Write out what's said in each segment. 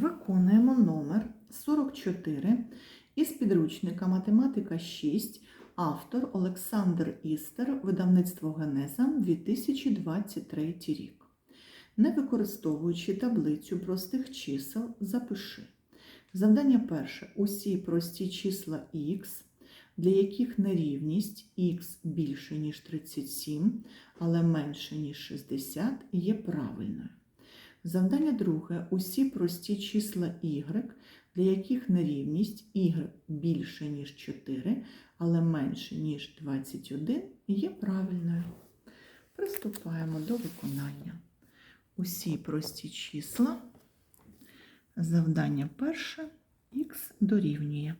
Виконуємо номер 44 із підручника Математика 6, автор Олександр Істер, видавництво Генеза 2023 рік. Не використовуючи таблицю простих чисел, запиши. Завдання перше. Усі прості числа х, для яких нерівність х більше, ніж 37, але менше, ніж 60, є правильною. Завдання друге. Усі прості числа y, для яких нерівність y більше, ніж 4, але менше, ніж 21, є правильною. Приступаємо до виконання. Усі прості числа. Завдання перше. Х дорівнює.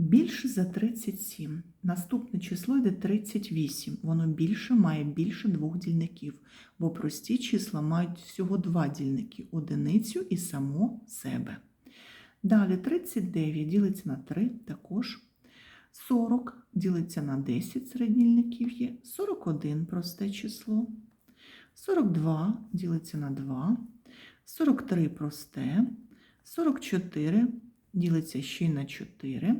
Більше за 37. Наступне число йде 38. Воно більше має більше двох дільників, бо прості числа мають всього два дільники одиницю і само себе. Далі 39 ділиться на 3 також. 40 ділиться на 10 серед дільників є. 41 просте число. 42 ділиться на 2. 43 просте. 44 ділиться ще на 4.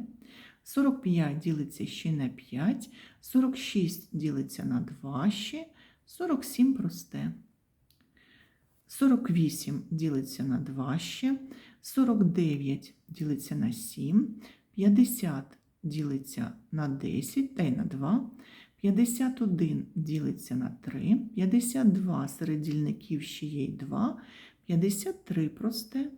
45 ділиться ще на 5, 46 ділиться на 2 ще, 47 просте. 48 ділиться на 2 ще, 49 ділиться на 7, 50 ділиться на 10 та й на 2, 51 ділиться на 3, 52 серед дільників ще є й 2, 53 просте.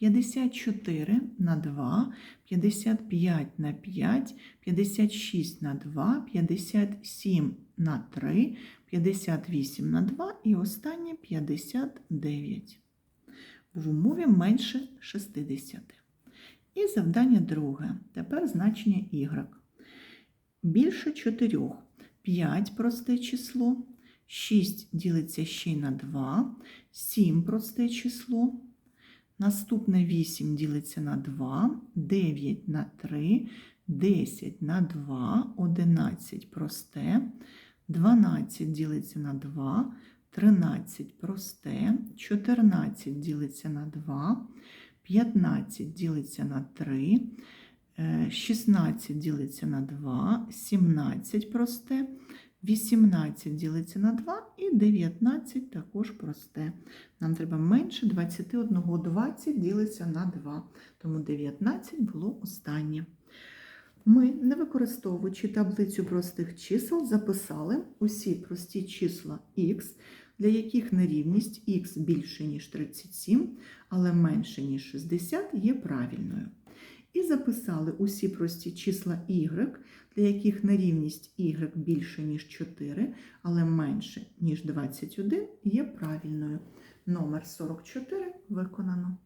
54 на 2, 55 на 5, 56 на 2, 57 на 3, 58 на 2 і останнє 59. В умові менше 60. І завдання друге. Тепер значення y. Більше 4. 5 просте число, 6 ділиться ще й на 2, 7 просте число. Наступне 8 ділиться на 2, 9 на 3, 10 на 2, 11 просте, 12 ділиться на 2, 13 просте, 14 ділиться на 2, 15 ділиться на 3, 16 ділиться на 2, 17 просте, 18 ділиться на 2 і 19 також просте. Нам треба менше 21, 20 ділиться на 2, тому 19 було останнє. Ми, не використовуючи таблицю простих чисел, записали усі прості числа х, для яких нерівність х більше, ніж 37, але менше, ніж 60 є правильною. І записали усі прості числа y, для яких нерівність y більше, ніж 4, але менше, ніж 21, є правильною. Номер 44 виконано.